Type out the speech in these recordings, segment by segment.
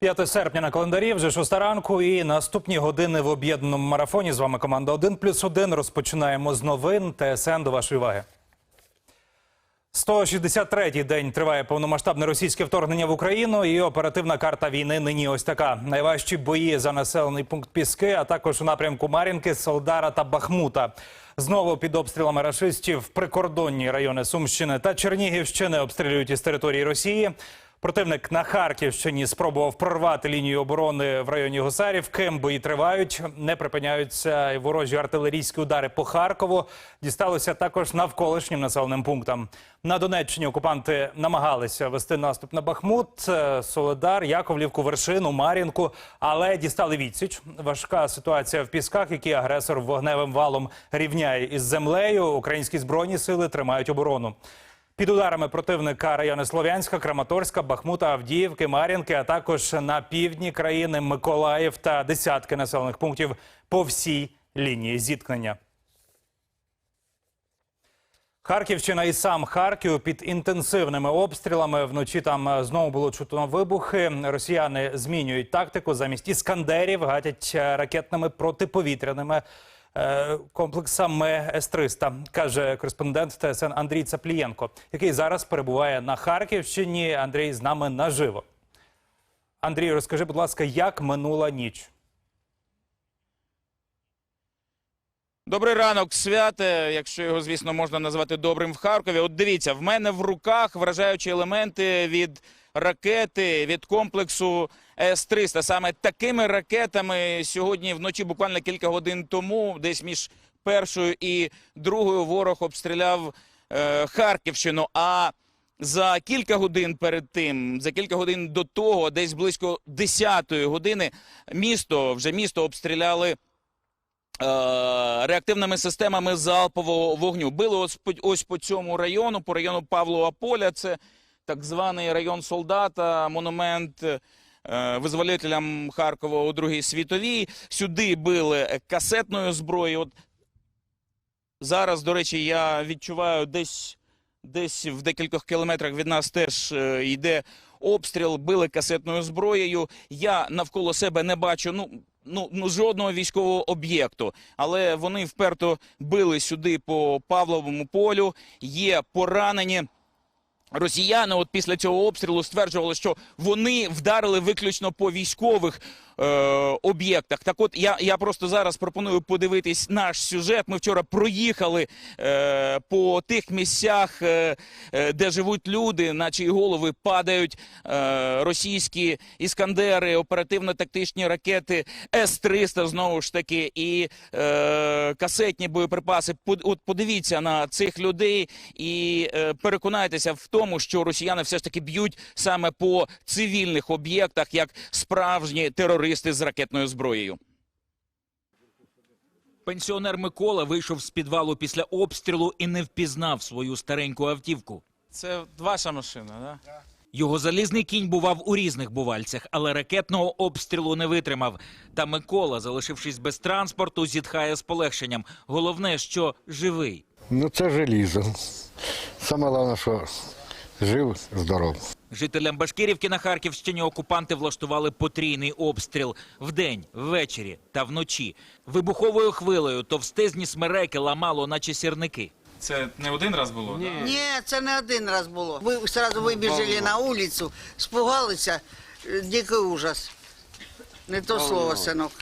5 серпня на календарі, вже шоста ранку і наступні години в об'єднаному марафоні. З вами команда 1 плюс 1. Розпочинаємо з новин. ТСН до вашої уваги. 163-й день триває повномасштабне російське вторгнення в Україну. І оперативна карта війни нині ось така: найважчі бої за населений пункт Піски, а також у напрямку Мар'їнки, Солдара та Бахмута. Знову під обстрілами рашистів прикордонні райони Сумщини та Чернігівщини обстрілюють із території Росії. Противник на Харківщині спробував прорвати лінію оборони в районі Гусарівки. Бої тривають, не припиняються ворожі артилерійські удари по Харкову. Дісталося також навколишнім населеним пунктам. На Донеччині окупанти намагалися вести наступ на Бахмут, е, Соледар, Яковлівку, Вершину, Мар'їнку, але дістали відсіч. Важка ситуація в пісках, які агресор вогневим валом рівняє із землею. Українські збройні сили тримають оборону. Під ударами противника райони Слов'янська, Краматорська, Бахмута, Авдіївки, Мар'їнки, а також на півдні країни Миколаїв та десятки населених пунктів по всій лінії зіткнення. Харківщина і сам Харків під інтенсивними обстрілами. Вночі там е, знову було чутно вибухи. Росіяни змінюють тактику замість іскандерів, гатять е, ракетними протиповітряними комплексами С-300, каже кореспондент ТСН Андрій Цаплієнко, який зараз перебуває на Харківщині. Андрій з нами наживо. Андрій, розкажи, будь ласка, як минула ніч? Добрий ранок, святе, якщо його, звісно, можна назвати добрим в Харкові. От дивіться, в мене в руках вражаючі елементи від ракети, від комплексу С-300. Саме такими ракетами сьогодні вночі, буквально кілька годин тому, десь між першою і другою ворог обстріляв е, Харківщину. А за кілька годин перед тим, за кілька годин до того, десь близько 10-ї години, місто вже місто обстріляли. Е, реактивними системами залпового вогню. Били ось ось по цьому району, по району Павлова Поля. Це так званий район солдата, монумент визволителям Харкова у Другій світовій. Сюди били касетною зброєю. От зараз, до речі, я відчуваю десь, десь в декількох кілометрах від нас теж е, йде обстріл, били касетною зброєю. Я навколо себе не бачу. Ну, ну, ну жодного військового об'єкту, але вони вперто били сюди по Павловому полю. Є поранені. Росіяни, от після цього обстрілу, стверджували, що вони вдарили виключно по військових е, об'єктах. Так, от я, я просто зараз пропоную подивитись наш сюжет. Ми вчора проїхали е, по тих місцях, е, е, де живуть люди, на чиї голови падають е, російські іскандери, оперативно-тактичні ракети С-300, знову ж таки, і е, касетні боєприпаси. От подивіться на цих людей і е, переконайтеся в тому, що росіяни все ж таки б'ють саме по цивільних об'єктах, як справжні терористи з ракетною зброєю. Пенсіонер Микола вийшов з підвалу після обстрілу і не впізнав свою стареньку автівку. Це ваша машина, да? Його залізний кінь бував у різних бувальцях, але ракетного обстрілу не витримав. Та Микола, залишившись без транспорту, зітхає з полегшенням. Головне, що живий. Ну це желізо. Саме головне, що жив, здоров. Жителям Башкирівки на Харківщині окупанти влаштували потрійний обстріл вдень, ввечері та вночі. Вибуховою хвилею товстезні смереки ламало, наче сірники. Це не один раз було? Ні. Ні, це не один раз було. Ви одразу вибіжали на вулицю, спугалися, дикий ужас. Не то слово, синок.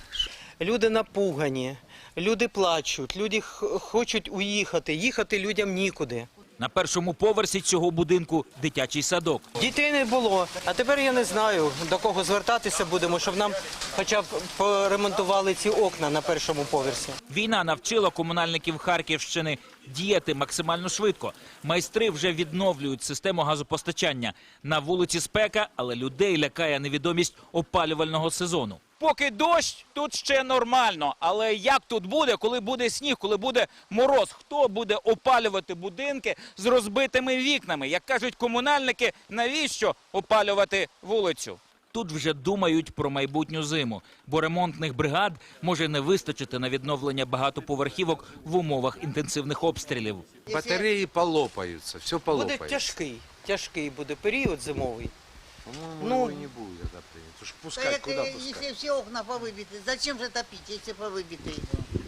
Люди напугані, люди плачуть, люди хочуть уїхати, їхати людям нікуди. На першому поверсі цього будинку дитячий садок. Дітей не було, а тепер я не знаю, до кого звертатися будемо, щоб нам хоча б поремонтували ці окна на першому поверсі. Війна навчила комунальників Харківщини діяти максимально швидко. Майстри вже відновлюють систему газопостачання. На вулиці спека, але людей лякає невідомість опалювального сезону. Поки дощ, тут ще нормально. Але як тут буде, коли буде сніг, коли буде мороз? Хто буде опалювати будинки з розбитими вікнами? Як кажуть комунальники, навіщо опалювати вулицю? Тут вже думають про майбутню зиму, бо ремонтних бригад може не вистачити на відновлення багатоповерхівок в умовах інтенсивних обстрілів. Батареи полопаются, все Буде тяжкий, тяжкий буде період зимовий. По-моему, Ну, его и не будет отопления. Потому что Да пускать, это, куда э, пускать? если все окна повыбиты, зачем же топить, если повыбиты?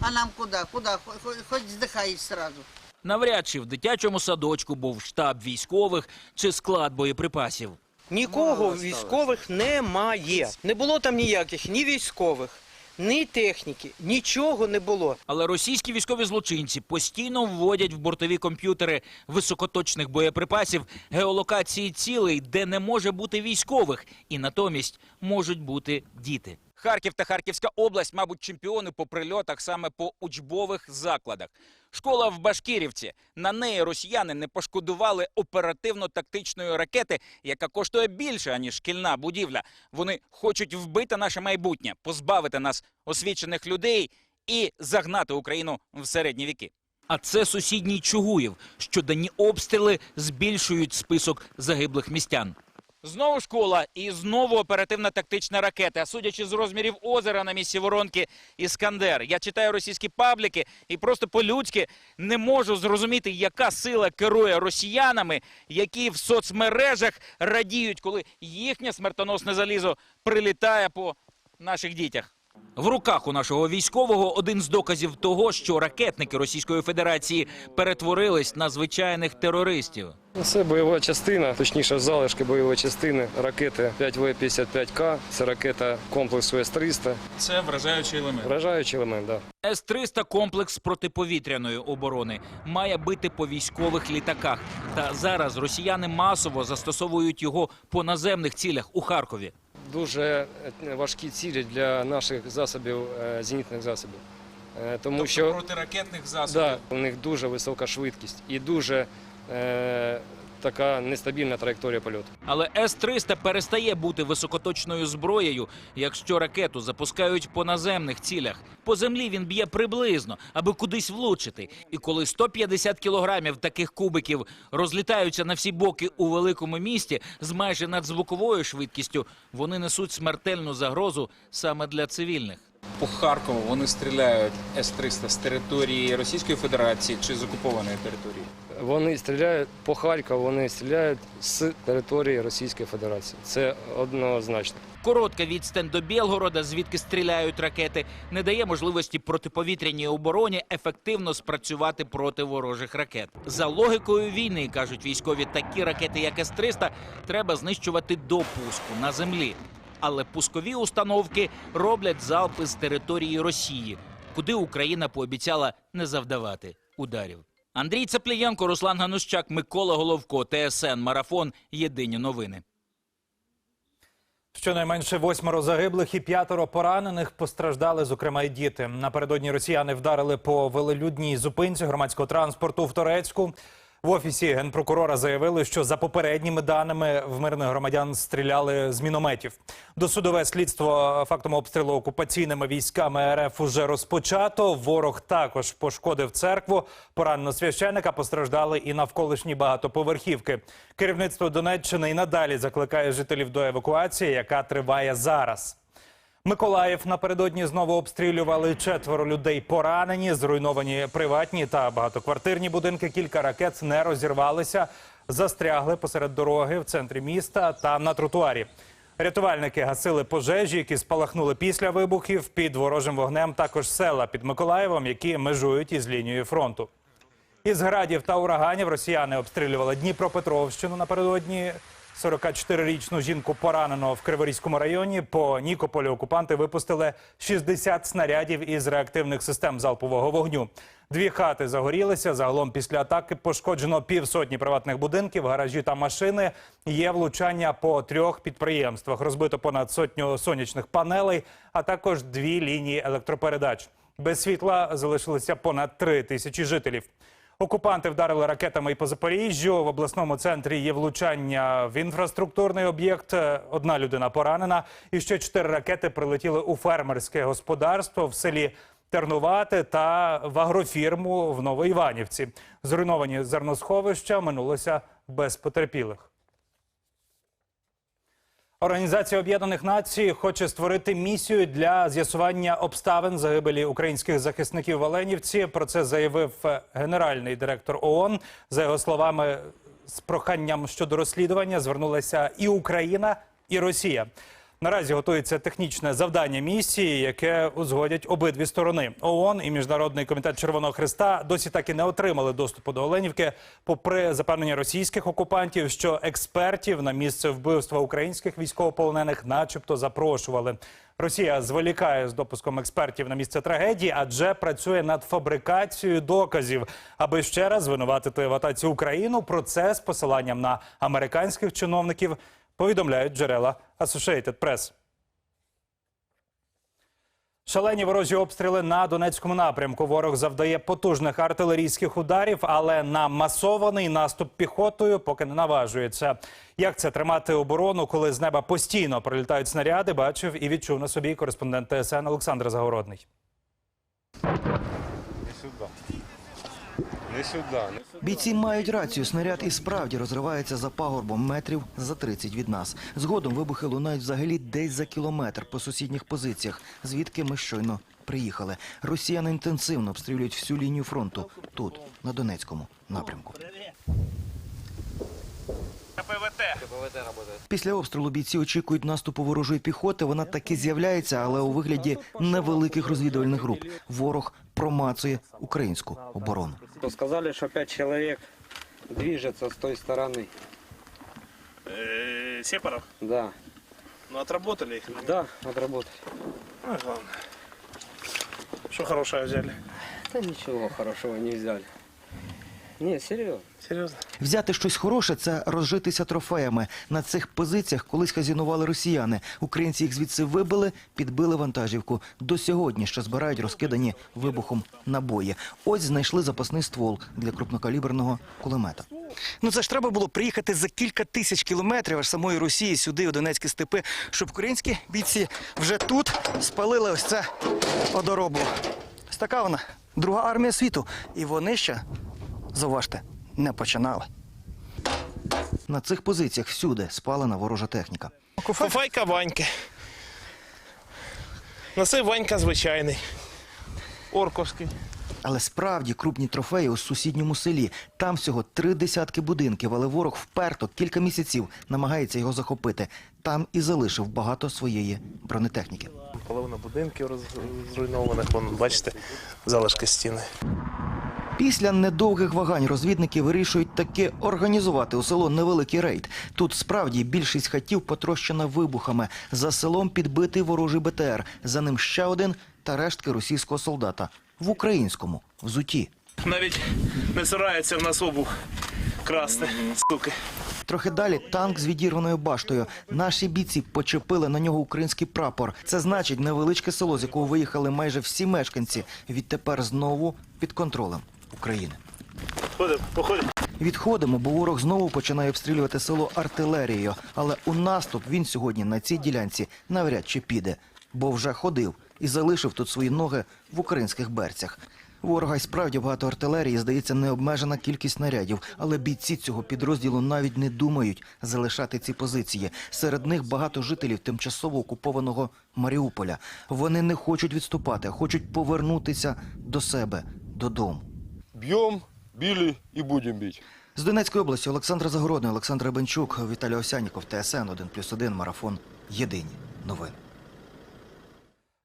А нам куда? Куда? Хоть, хоть, хоть вздыхай сразу. Навряд чи в дитячому садочку був штаб військових чи склад боєприпасів. Нікого військових немає. Не було там ніяких ні військових, ні техніки, нічого не було. Але російські військові злочинці постійно вводять в бортові комп'ютери високоточних боєприпасів геолокації цілей, де не може бути військових, і натомість можуть бути діти. Харків та Харківська область, мабуть, чемпіони по прильотах саме по учбових закладах. Школа в Башкірівці. На неї росіяни не пошкодували оперативно-тактичної ракети, яка коштує більше, аніж шкільна будівля. Вони хочуть вбити наше майбутнє, позбавити нас освічених людей і загнати Україну в середні віки. А це сусідній Чугуїв. Щоденні обстріли збільшують список загиблих містян. Знову школа і знову оперативна тактична ракета. Судячи з розмірів озера на місці воронки Іскандер. Я читаю російські пабліки і просто по-людськи не можу зрозуміти, яка сила керує росіянами, які в соцмережах радіють, коли їхнє смертоносне залізо прилітає по наших дітях. В руках у нашого військового один з доказів того, що ракетники Російської Федерації перетворились на звичайних терористів. Це бойова частина, точніше залишки бойової частини ракети 5В-55К. Це ракета комплексу С-300. Це вражаючий елемент. Вражаючий елемент, так. Да. С-300 комплекс протиповітряної оборони має бити по військових літаках. Та зараз росіяни масово застосовують його по наземних цілях у Харкові. Дуже е, важкі цілі для наших засобів, е, зенітних засобів. Тому Тому що протиракетних да, у них дуже висока швидкість і дуже е, така нестабільна траєкторія польоту. Але С-300 перестає бути високоточною зброєю, якщо ракету запускають по наземних цілях. По землі він б'є приблизно, аби кудись влучити. І коли 150 кілограмів таких кубиків розлітаються на всі боки у великому місті з майже надзвуковою швидкістю, вони несуть смертельну загрозу саме для цивільних. По Харкову вони стріляють С-300 з території Російської Федерації чи з окупованої території? Вони стріляють по Харкову, вони стріляють з території Російської Федерації. Це однозначно. Коротка відстань до Білгорода, звідки стріляють ракети, не дає можливості протиповітряній обороні ефективно спрацювати проти ворожих ракет. За логікою війни кажуть військові, такі ракети, як С-300, треба знищувати до пуску на землі. Але пускові установки роблять залпи з території Росії, куди Україна пообіцяла не завдавати ударів. Андрій Цаплієнко, Руслан Ганущак, Микола Головко, ТСН Марафон. Єдині новини. Щонайменше восьмеро загиблих і п'ятеро поранених постраждали, зокрема і діти. Напередодні росіяни вдарили по велелюдній зупинці громадського транспорту в Торецьку. В офісі генпрокурора заявили, що за попередніми даними в мирних громадян стріляли з мінометів. Досудове слідство фактом обстрілу окупаційними військами РФ уже розпочато. Ворог також пошкодив церкву. Поранено священика постраждали і навколишні багатоповерхівки. Керівництво Донеччини і надалі закликає жителів до евакуації, яка триває зараз. Миколаїв напередодні знову обстрілювали четверо людей поранені, зруйновані приватні та багатоквартирні будинки. Кілька ракет не розірвалися, застрягли посеред дороги в центрі міста та на тротуарі. Рятувальники гасили пожежі, які спалахнули після вибухів під ворожим вогнем. Також села під Миколаєвом, які межують із лінією фронту. Із градів та ураганів росіяни обстрілювали Дніпропетровщину напередодні. 44-річну жінку поранено в Криворізькому районі. По Нікополі окупанти випустили 60 снарядів із реактивних систем залпового вогню. Дві хати загорілися. Загалом після атаки пошкоджено півсотні приватних будинків, гаражі та машини. Є влучання по трьох підприємствах. Розбито понад сотню сонячних панелей, а також дві лінії електропередач. Без світла залишилися понад три тисячі жителів. Окупанти вдарили ракетами і по Запоріжжю. В обласному центрі є влучання в інфраструктурний об'єкт. Одна людина поранена. І ще чотири ракети прилетіли у фермерське господарство в селі Тернувати та в агрофірму в Новоіванівці. Зруйновані зерносховища минулося без потерпілих. Організація Об'єднаних Націй хоче створити місію для з'ясування обставин загибелі українських захисників в Оленівці. Про це заявив е, генеральний директор ООН. За його словами, з проханням щодо розслідування звернулася і Україна, і Росія. Наразі готується технічне завдання місії, яке узгодять обидві сторони. ООН і Міжнародний комітет Червоного Христа досі так і не отримали доступу до Оленівки, попри запевнення російських окупантів, що експертів на місце вбивства українських військовополонених, начебто, запрошували. Росія зволікає з допуском експертів на місце трагедії, адже працює над фабрикацією доказів, аби ще раз звинуватити в атаці Україну. Про це з посиланням на американських чиновників повідомляють джерела Associated Press. Шалені ворожі обстріли на Донецькому напрямку. Ворог завдає потужних артилерійських ударів, але на масований наступ піхотою поки не наважується. Як це тримати оборону, коли з неба постійно прилітають снаряди? Бачив і відчув на собі кореспондент ТСН Олександр Загородний. Бійці мають рацію. Снаряд і справді розривається за пагорбом метрів за 30 від нас. Згодом вибухи лунають взагалі десь за кілометр по сусідніх позиціях, звідки ми щойно приїхали. Росіяни інтенсивно обстрілюють всю лінію фронту тут, на Донецькому напрямку. Після обстрілу бійці очікують наступу ворожої піхоти. Вона таки з'являється, але у вигляді невеликих розвідувальних груп. Ворог промацує українську оборону. Сказали, что пять человек движется с той стороны. Э, Сепаров? Да, Ну, отработали их. да, отработали. Ну, главное. Что хорошее взяли? Да ничего хорошего не взяли. Не, серьезно. Серьезно? Взяти щось хороше це розжитися трофеями. На цих позиціях колись хазінували росіяни. Українці їх звідси вибили, підбили вантажівку. До сьогодні ще збирають розкидані вибухом набої. Ось знайшли запасний ствол для крупнокаліберного кулемета. Ну це ж треба було приїхати за кілька тисяч кілометрів аж самої Росії сюди, у Донецькі степи, щоб українські бійці вже тут спалили ось це одоробу. Ось така вона друга армія світу. І вони ще Зауважте, не починали. На цих позиціях всюди спалена ворожа техніка. Фуфайка Ваньки. Це Ванька звичайний. Орковський. Але справді крупні трофеї у сусідньому селі. Там всього три десятки будинків, але ворог вперто кілька місяців намагається його захопити. Там і залишив багато своєї бронетехніки. Половина будинків роз- зруйнованих, вон, бачите, залишки стіни. Після недовгих вагань розвідники вирішують таки організувати у село невеликий рейд. Тут справді більшість хатів потрощена вибухами. За селом підбитий ворожий БТР. За ним ще один та рештки російського солдата в українському взуті. Навіть не цирається в нас обув красти, суки. Трохи далі танк з відірваною баштою. Наші бійці почепили на нього український прапор. Це значить невеличке село, з якого виїхали майже всі мешканці. Відтепер знову під контролем України. Ходимо, походимо. Відходимо, бо ворог знову починає обстрілювати село артилерією. Але у наступ він сьогодні на цій ділянці навряд чи піде, бо вже ходив і залишив тут свої ноги в українських берцях. Ворога й справді багато артилерії, здається, необмежена кількість снарядів, але бійці цього підрозділу навіть не думають залишати ці позиції. Серед них багато жителів тимчасово окупованого Маріуполя. Вони не хочуть відступати, хочуть повернутися до себе додому. Бьем, били и будем бить. З Донецької області Олександр Загородний, Олександр Бенчук, Віталій Осяніков, ТСН 1+,1, Марафон. Єдині новини.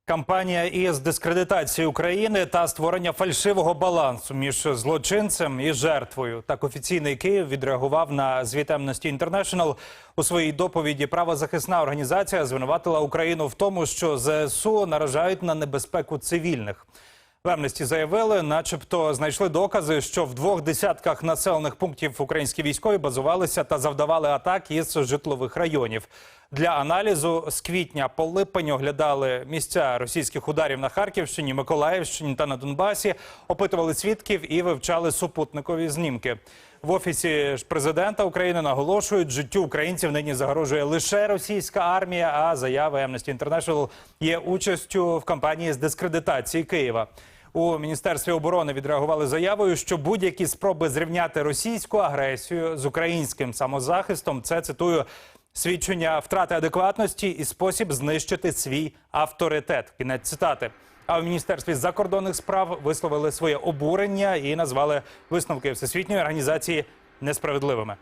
Кампанія із дискредитації України та створення фальшивого балансу між злочинцем і жертвою. Так офіційний Київ відреагував на звіт Amnesty International. У своїй доповіді правозахисна організація звинуватила Україну в тому, що ЗСУ наражають на небезпеку цивільних. В Амнесті заявили, начебто знайшли докази, що в двох десятках населених пунктів українські військові базувалися та завдавали атак із житлових районів. Для аналізу з квітня по липень оглядали місця російських ударів на Харківщині, Миколаївщині та на Донбасі, опитували свідків і вивчали супутникові знімки. В офісі президента України наголошують, життю українців нині загрожує лише російська армія. А заяви Amnesty International є участю в кампанії з дискредитації Києва. У міністерстві оборони відреагували заявою, що будь-які спроби зрівняти російську агресію з українським самозахистом це цитую свідчення втрати адекватності і спосіб знищити свій авторитет. Кінець цитати. А в міністерстві закордонних справ висловили своє обурення і назвали висновки всесвітньої організації несправедливими.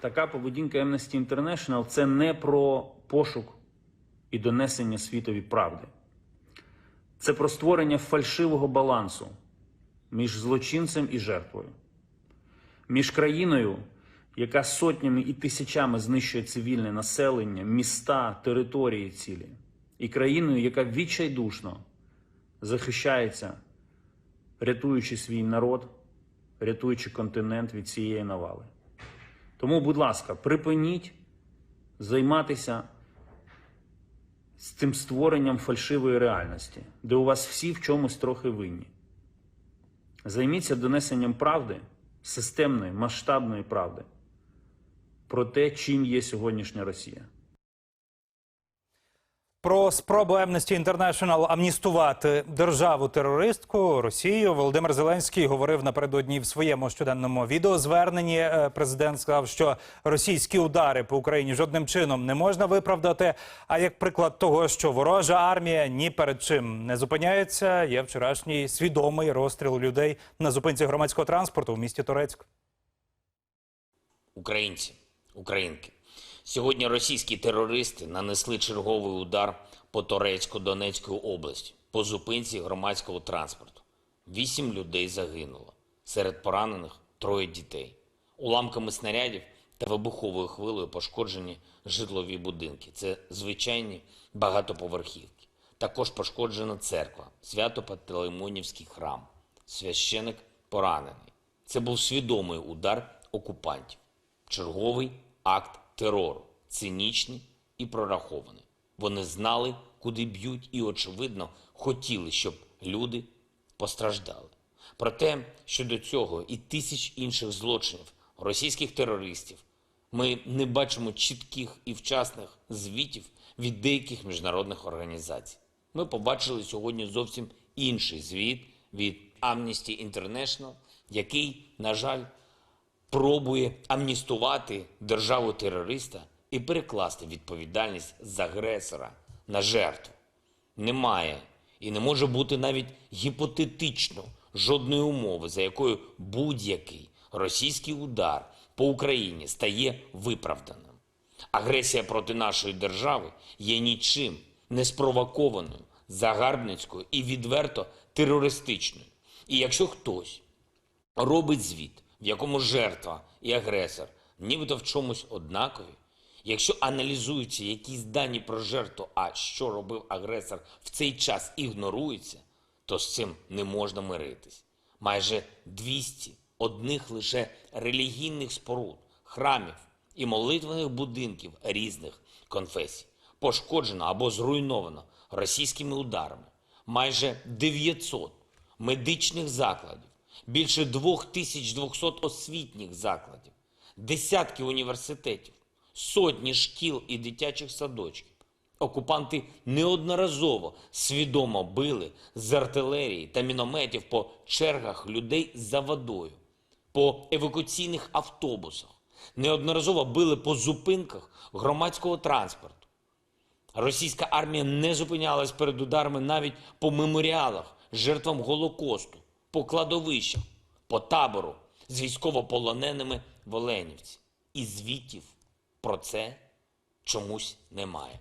така поведінка Amnesty International – це не про пошук і донесення світові правди. Це про створення фальшивого балансу між злочинцем і жертвою, між країною, яка сотнями і тисячами знищує цивільне населення, міста, території цілі, і країною, яка відчайдушно захищається, рятуючи свій народ, рятуючи континент від цієї навали. Тому, будь ласка, припиніть займатися з цим створенням фальшивої реальності, де у вас всі в чомусь трохи винні. Займіться донесенням правди, системної, масштабної правди про те, чим є сьогоднішня Росія. Про спробу Amnesty International амністувати державу-терористку Росію Володимир Зеленський говорив напередодні в своєму щоденному відеозверненні. Е, Президент сказав, що російські удари по Україні жодним чином не можна виправдати. А як приклад того, що ворожа армія ні перед чим не зупиняється, є вчорашній свідомий розстріл людей на зупинці громадського транспорту в місті Торецьк. Українці, українки, сьогодні російські терористи нанесли черговий удар по Торецько-Донецької області по зупинці громадського транспорту. Вісім людей загинуло. Серед поранених троє дітей. Уламками снарядів та вибуховою хвилею пошкоджені житлові будинки. Це звичайні багатоповерхівки. Також пошкоджена церква, Свято-Пантелеймонівський храм. Священик поранений. Це був свідомий удар окупантів. Черговий акт терору, цинічний і прорахований. Вони знали, куди б'ють, і, очевидно, хотіли, щоб люди постраждали. Проте, щодо цього і тисяч інших злочинів російських терористів, ми не бачимо чітких і вчасних звітів від деяких міжнародних організацій. Ми побачили сьогодні зовсім інший звіт від Amnesty International, який, на жаль, пробує амністувати державу терориста і перекласти відповідальність з агресора на жертву. Немає і не може бути навіть гіпотетично жодної умови, за якою будь-який російський удар по Україні стає виправданим. Агресія проти нашої держави є нічим не спровокованою, загарбницькою і відверто терористичною. І якщо хтось робить звіт, в якому жертва і агресор нібито в чомусь однакові, якщо аналізуються якісь дані про жертву, а що робив агресор в цей час ігнорується, то з цим не можна миритись. Майже 200 одних лише релігійних споруд, храмів і молитвених будинків різних конфесій пошкоджено або зруйновано російськими ударами. Майже 900 медичних закладів, більше 2200 освітніх закладів, десятки університетів, сотні шкіл і дитячих садочків. Окупанти неодноразово свідомо били з артилерії та мінометів по чергах людей за водою, по евакуаційних автобусах, неодноразово били по зупинках громадського транспорту. Російська армія не зупинялась перед ударами навіть по меморіалах жертвам Голокосту, по кладовищах, по табору з військовополоненими в Оленівці. І звітів про це чомусь немає.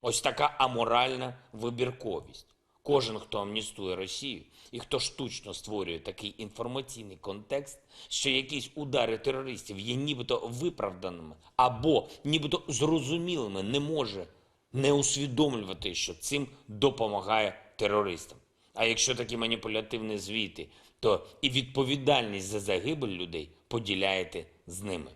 Ось така аморальна вибірковість. Кожен, хто амністує Росію і хто штучно створює такий інформаційний контекст, що якісь удари терористів є нібито виправданими або нібито зрозумілими, не може не усвідомлювати, що цим допомагає терористам. А якщо такі маніпулятивні звіти, то і відповідальність за загибель людей поділяєте з ними.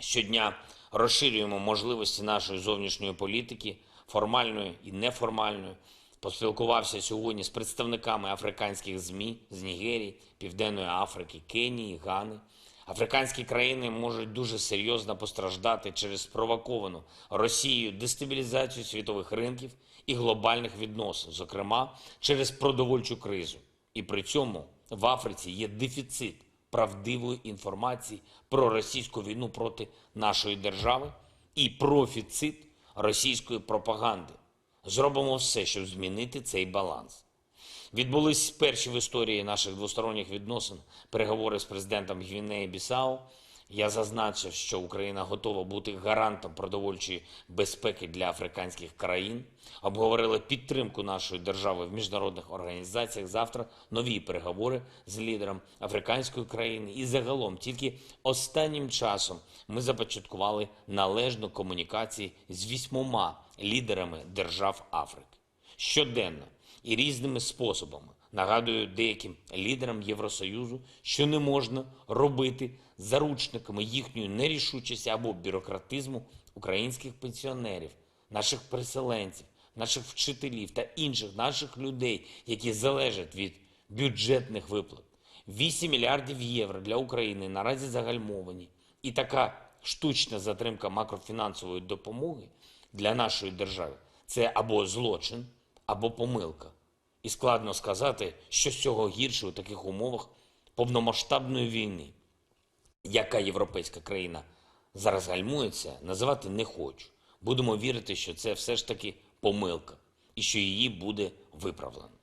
Щодня розширюємо можливості нашої зовнішньої політики, формальної і неформальної. Поспілкувався сьогодні з представниками африканських ЗМІ з Нігерії, Південної Африки, Кенії, Гани. Африканські країни можуть дуже серйозно постраждати через спровоковану Росією дестабілізацію світових ринків і глобальних відносин, зокрема через продовольчу кризу. І при цьому в Африці є дефіцит правдивої інформації про російську війну проти нашої держави і профіцит російської пропаганди. Зробимо все, щоб змінити цей баланс. Відбулись перші в історії наших двосторонніх відносин переговори з президентом Гвінеї Бісау. Я зазначив, що Україна готова бути гарантом продовольчої безпеки для африканських країн. Обговорили підтримку нашої держави в міжнародних організаціях. Завтра нові переговори з лідером африканської країни. І загалом тільки останнім часом ми започаткували належну комунікацію з вісьмома лідерами держав Африки щоденно і різними способами. Нагадую деяким лідерам Євросоюзу, що не можна робити заручниками їхньої нерішучості або бюрократизму українських пенсіонерів, наших переселенців, наших вчителів та інших наших людей, які залежать від бюджетних виплат. 8 мільярдів євро для України наразі загальмовані. І така штучна затримка макрофінансової допомоги для нашої держави це або злочин, або помилка. І складно сказати, що з цього гірше у таких умовах повномасштабної війни. Яка європейська країна зараз гальмується, називати не хочу. Будемо вірити, що це все ж таки помилка і що її буде виправлено.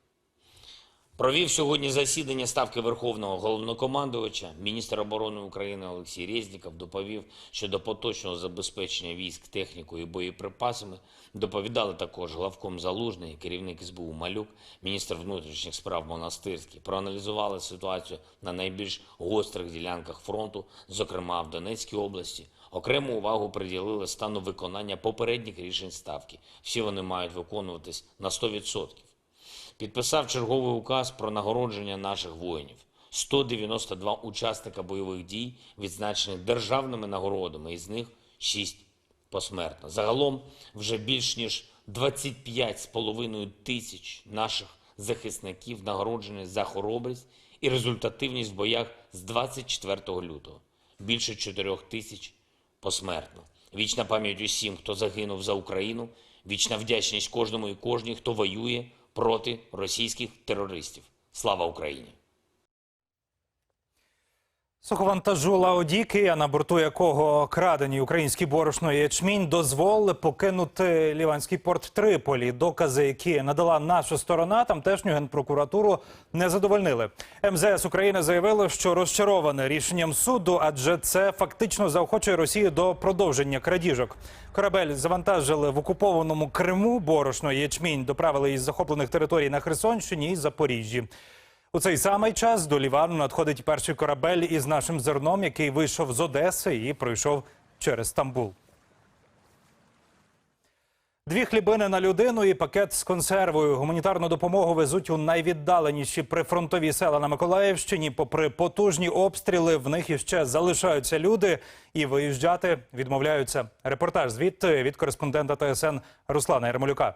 Провів сьогодні засідання ставки Верховного головнокомандувача. Міністр оборони України Олексій Резніков доповів щодо поточного забезпечення військ технікою і боєприпасами. Доповідали також главком Залужний, керівник СБУ Малюк, міністр внутрішніх справ Монастирський. Проаналізували ситуацію на найбільш гострих ділянках фронту, зокрема в Донецькій області. Окрему увагу приділили стану виконання попередніх рішень ставки. Всі вони мають виконуватись на 100% підписав черговий указ про нагородження наших воїнів. 192 учасника бойових дій відзначені державними нагородами, із них 6 посмертно. Загалом вже більш ніж 25,5 тисяч наших захисників нагороджені за хоробрість і результативність в боях з 24 лютого. Більше 4 тисяч посмертно. Вічна пам'ять усім, хто загинув за Україну, вічна вдячність кожному і кожній, хто воює проти російських терористів. Слава Україні! Суховантажу Лаодіки, а на борту якого крадені українські борошно і ячмінь, дозволили покинути ліванський порт Триполі. Докази, які надала наша сторона, тамтешню генпрокуратуру не задовольнили. МЗС України заявило, що розчароване рішенням суду, адже це фактично заохочує Росію до продовження крадіжок. Корабель завантажили в окупованому Криму. Борошно і ячмінь доправили із захоплених територій на Херсонщині і Запоріжжі. У цей самий час до Лівану надходить перший корабель із нашим зерном, який вийшов з Одеси і пройшов через Стамбул. Дві хлібини на людину і пакет з консервою. Гуманітарну допомогу везуть у найвіддаленіші прифронтові села на Миколаївщині. Попри потужні обстріли, в них іще залишаються люди і виїжджати відмовляються. Репортаж звідти від кореспондента ТСН Руслана Ярмолюка.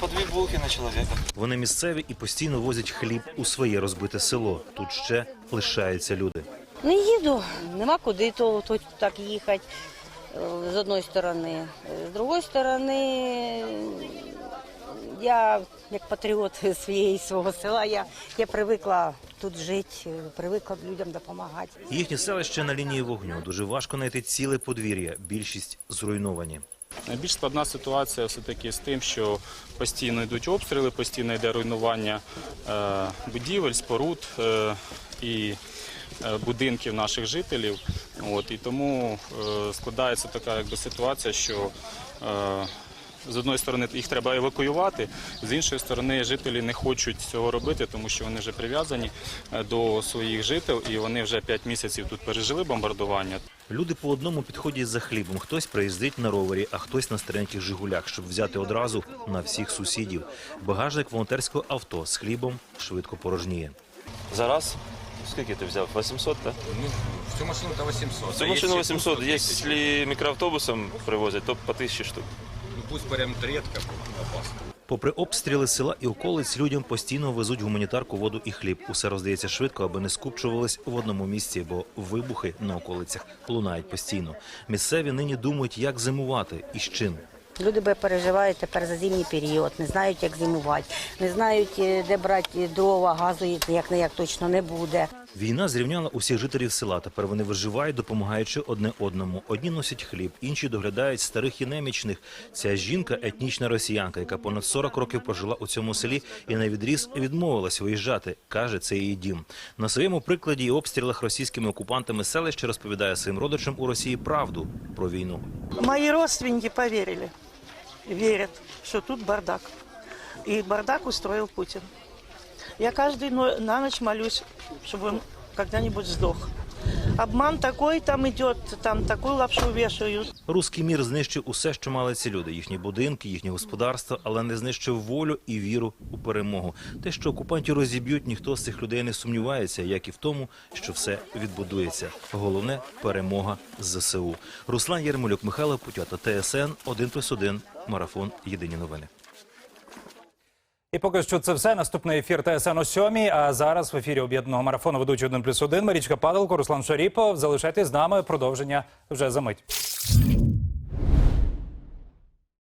По дві булки на чоловіка. Вони місцеві і постійно возять хліб у своє розбите село. Тут ще лишаються люди. Не їду, нема куди то, то так їхати е, з одної сторони. З другої сторони, я як патріот своєї свого села, я, я привикла тут жити, привикла людям допомагати. Їхнє селище на лінії вогню. Дуже важко знайти ціле подвір'я. Більшість зруйновані. Найбільш складна ситуація все-таки з тим, що постійно йдуть обстріли, постійно йде руйнування е, будівель, споруд е, і е, будинків наших жителів. От, і тому складається така якби, ситуація, що з одної сторони їх треба евакуювати, з іншої сторони жителі не хочуть цього робити, тому що вони вже прив'язані е, до своїх жителів і вони вже 5 місяців тут пережили бомбардування. Люди по одному підходять за хлібом. Хтось приїздить на ровері, а хтось на стареньких Жигулях, щоб взяти одразу на всіх сусідів. Багажник волонтерського авто з хлібом швидко порожніє. Зараз? Скільки ти взяв? 800, так? Ну, всю машину то 800. Всю машину 800. Якщо мікроавтобусом привозять, то по 1000 штук. Пусть прям редко, опасно. Попри обстріли села і околиць, людям постійно везуть гуманітарку, воду і хліб. Усе роздається швидко, аби не скупчувались в одному місці, бо вибухи на околицях лунають постійно. Місцеві нині думають, як зимувати і з чим. Люди би переживають тепер за зимній період, не знають, як зимувати, не знають, е, де брати дрова, газу як не як точно не буде. Війна зрівняла усіх жителів села. Тепер вони виживають, допомагаючи одне одному. Одні носять хліб, інші доглядають старих і немічних. Ця жінка етнічна росіянка, яка понад 40 років прожила у цьому селі і на відріз відмовилась виїжджати. каже, це її дім. На своєму прикладі і обстрілах російськими окупантами селища розповідає своїм родичам у Росії правду про війну. Мои родственники поверили, верят, что тут бардак. И бардак устроил Путин. Я каждый на ночь молюсь, чтобы он когда-нибудь сдох. Обман такой там идет, там такую лапшу вешают. Руський мір знищив усе, що мали ці люди: їхні будинки, їхнє господарство, але не знищив волю і віру у перемогу. Те, що окупантів розіб'ють, ніхто з цих людей не сумнівається, як і в тому, що все відбудується. Головне перемога ЗСУ. Руслан Єрмолюк, Михайло Путята, ТСН 1+,1, Марафон. Єдині новини. І поки що це все. Наступний ефір ТСН о 7 А зараз в ефірі об'єднаного марафону ведучий 1 плюс 1 Марічка Падалко, Руслан Шаріпов. Залишайтесь з нами. Продовження вже за мить.